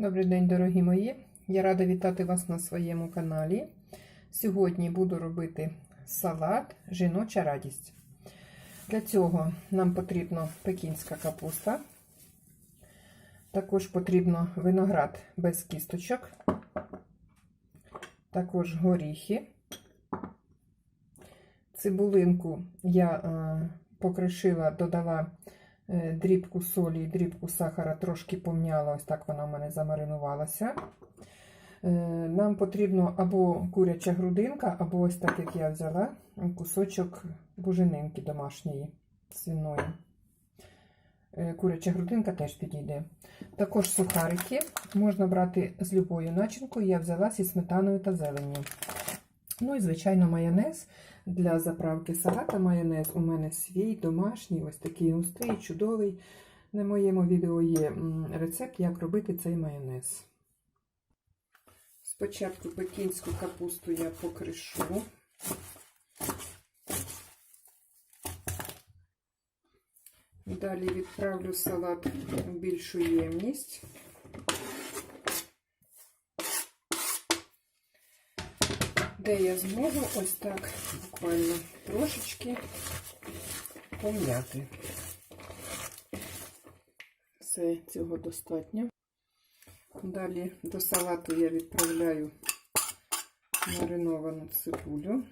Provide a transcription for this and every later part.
Добрий день, дорогі мої! Я рада вітати вас на своєму каналі. Сьогодні буду робити салат Жіноча радість. Для цього нам потрібна пекінська капуста. Також потрібно виноград без кісточок, також горіхи. Цибулинку я е, покришила, додала дрібку солі і дрібку сахара, трошки помняла, ось так вона в мене замаринувалася. Е, Нам потрібно або куряча грудинка, або ось так, як я взяла, кусочок буженинки домашньої свиної. Е, Куряча грудинка теж підійде. Також сухарики можна брати з любою начинкою. Я взяла зі сметаною та зеленню. Ну і, звичайно, майонез. Для заправки салата майонез у мене свій домашній, ось такий густий, чудовий. На моєму відео є рецепт, як робити цей майонез. Спочатку пекінську капусту я покришу. Далі відправлю салат в більшу ємність. Де я зможу ось так буквально трошечки пом'яти. Все, цього достатньо. Далі до салату я відправляю мариновану цибулю,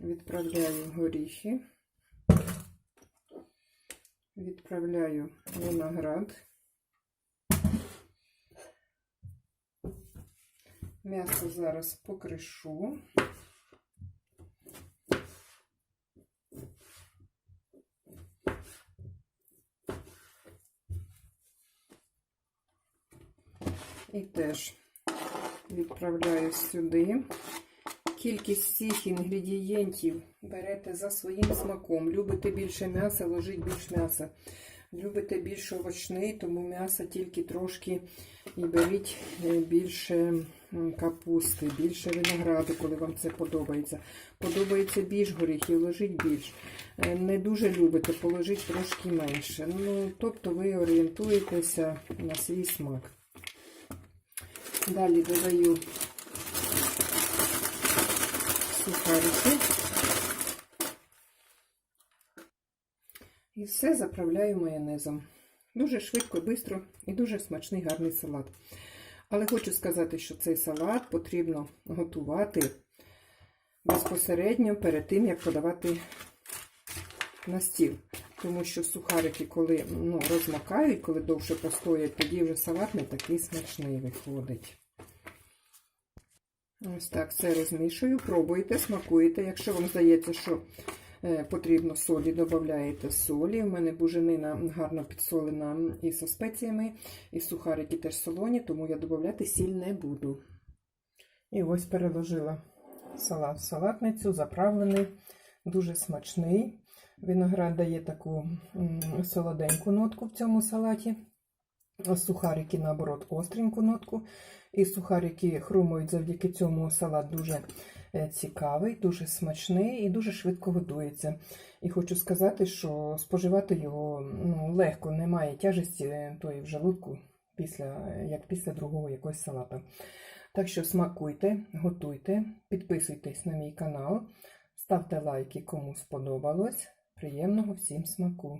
відправляю горіхи, відправляю виноград. М'ясо зараз покришу. І теж відправляю сюди. Кількість всіх інгредієнтів берете за своїм смаком. Любите більше м'яса, ложіть більше м'яса. Любите більш овочний, тому м'яса тільки трошки і беріть більше капусти, більше винограду, коли вам це подобається. Подобається більш горіхів, ложіть більш. Не дуже любите, положіть трошки менше. Ну, Тобто ви орієнтуєтеся на свій смак. Далі додаю сухарики. І все заправляю майонезом. Дуже швидко, швидко і дуже смачний гарний салат. Але хочу сказати, що цей салат потрібно готувати безпосередньо перед тим, як подавати на стіл. Тому що сухарики, коли ну, розмакають, коли довше постоять, тоді вже салат не такий смачний виходить. Ось так все розмішую, пробуйте, смакуєте. Якщо вам здається, що потрібно солі, додаєте солі. У мене буженина гарно підсолена і зі спеціями, і сухарики теж солоні, тому я додати сіль не буду. І ось переложила салат в салатницю, заправлений, дуже смачний. Виноград дає таку солоденьку нотку в цьому салаті. Сухарики, наоборот, остреньку нотку. І сухарики хрумують завдяки цьому салат дуже цікавий, дуже смачний і дуже швидко готується. І хочу сказати, що споживати його ну, легко, немає тяжесті тої в желудку, після, як після другого якогось салата. Так що смакуйте, готуйте, підписуйтесь на мій канал, ставте лайки, кому сподобалось. Приємного всім смаку!